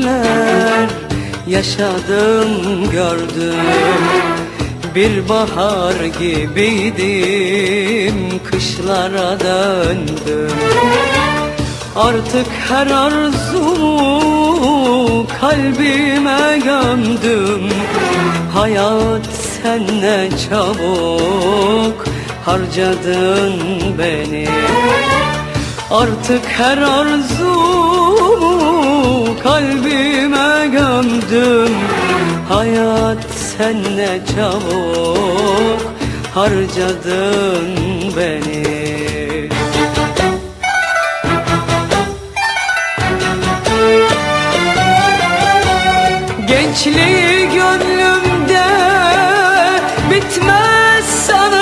günler yaşadım gördüm. Bir bahar gibiydim kışlara döndüm. Artık her arzumu kalbime gömdüm. Hayat sen ne çabuk harcadın beni. Artık her arzumu kalbime gömdüm Hayat sen ne çabuk. Harcadın beni. Gençliği gönlümde bitmez sanırdım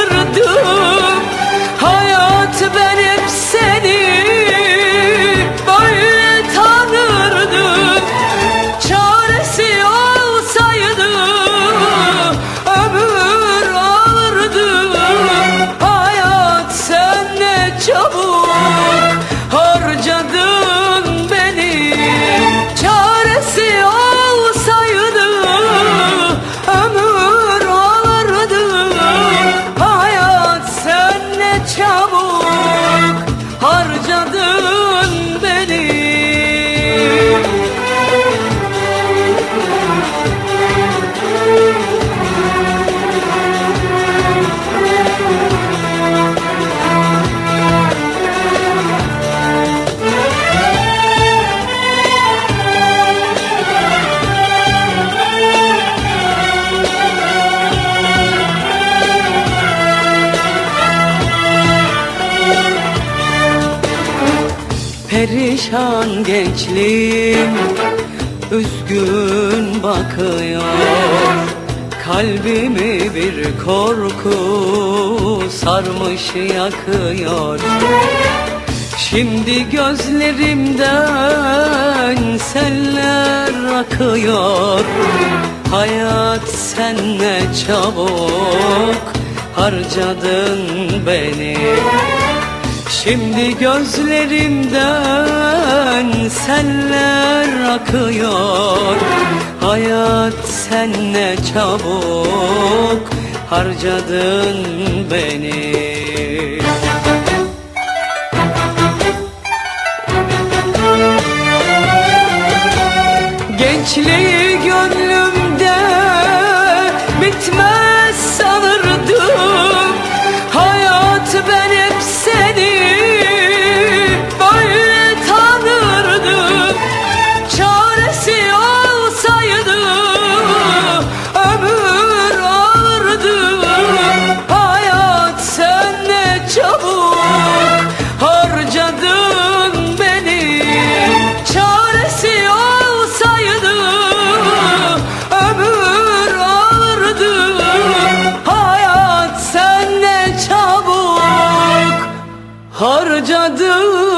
Perişan gençliğim üzgün bakıyor. Kalbimi bir korku sarmış yakıyor. Şimdi gözlerimden seller akıyor. Hayat sen ne çabuk harcadın beni Şimdi gözlerimden seller akıyor. Hayat sen ne çabuk harcadın beni. Gençliği gönlümde harcadın